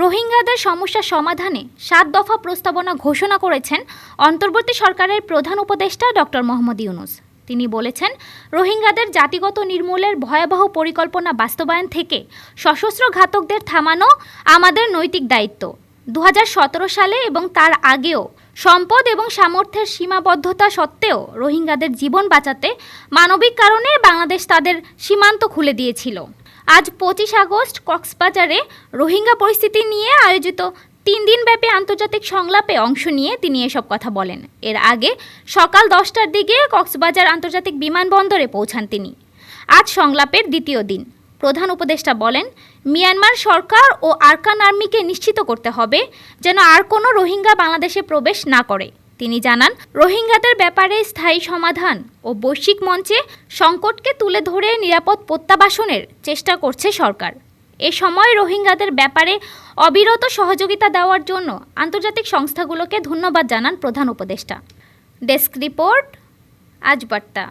রোহিঙ্গাদের সমস্যা সমাধানে সাত দফা প্রস্তাবনা ঘোষণা করেছেন অন্তর্বর্তী সরকারের প্রধান উপদেষ্টা ডক্টর মোহাম্মদ ইউনুস। তিনি বলেছেন, রোহিঙ্গাদের জাতিগত নির্মূলের ভয়াবহ পরিকল্পনা বাস্তবায়ন থেকে সশস্ত্র ঘাতকদের থামানো আমাদের নৈতিক দায়িত্ব। দু হাজার সতেরো সালে এবং তার আগেও সম্পদ এবং সামর্থ্যের সীমাবদ্ধতা সত্ত্বেও রোহিঙ্গাদের জীবন বাঁচাতে মানবিক কারণে বাংলাদেশ তাদের সীমান্ত খুলে দিয়েছিল। আজ পঁচিশ আগস্ট কক্সবাজারে রোহিঙ্গা পরিস্থিতি নিয়ে আয়োজিত তিন দিনব্যাপী আন্তর্জাতিক সংলাপে অংশ নিয়ে তিনি এসব কথা বলেন। এর আগে সকাল দশটার দিকে কক্সবাজার আন্তর্জাতিক বিমানবন্দরে পৌঁছান তিনি। আজ সংলাপের দ্বিতীয় দিন। প্রধান উপদেষ্টা বলেন, মিয়ানমার সরকার ও আরকান আর্মিকে নিশ্চিত করতে হবে যেন আর কোনো রোহিঙ্গা বাংলাদেশে প্রবেশ না করে। তিনি জানান, রোহিঙ্গাদের ব্যাপারে স্থায়ী সমাধান ও বৈশ্বিক মঞ্চে সংকটকে তুলে ধরে নিরাপদ প্রত্যাবাসনের চেষ্টা করছে সরকার। এ সময় রোহিঙ্গাদের ব্যাপারে অবিরত সহযোগিতা দেওয়ার জন্য আন্তর্জাতিক সংস্থাগুলোকে ধন্যবাদ জানান প্রধান উপদেষ্টা। ডেস্ক রিপোর্ট, আজ বার্তা।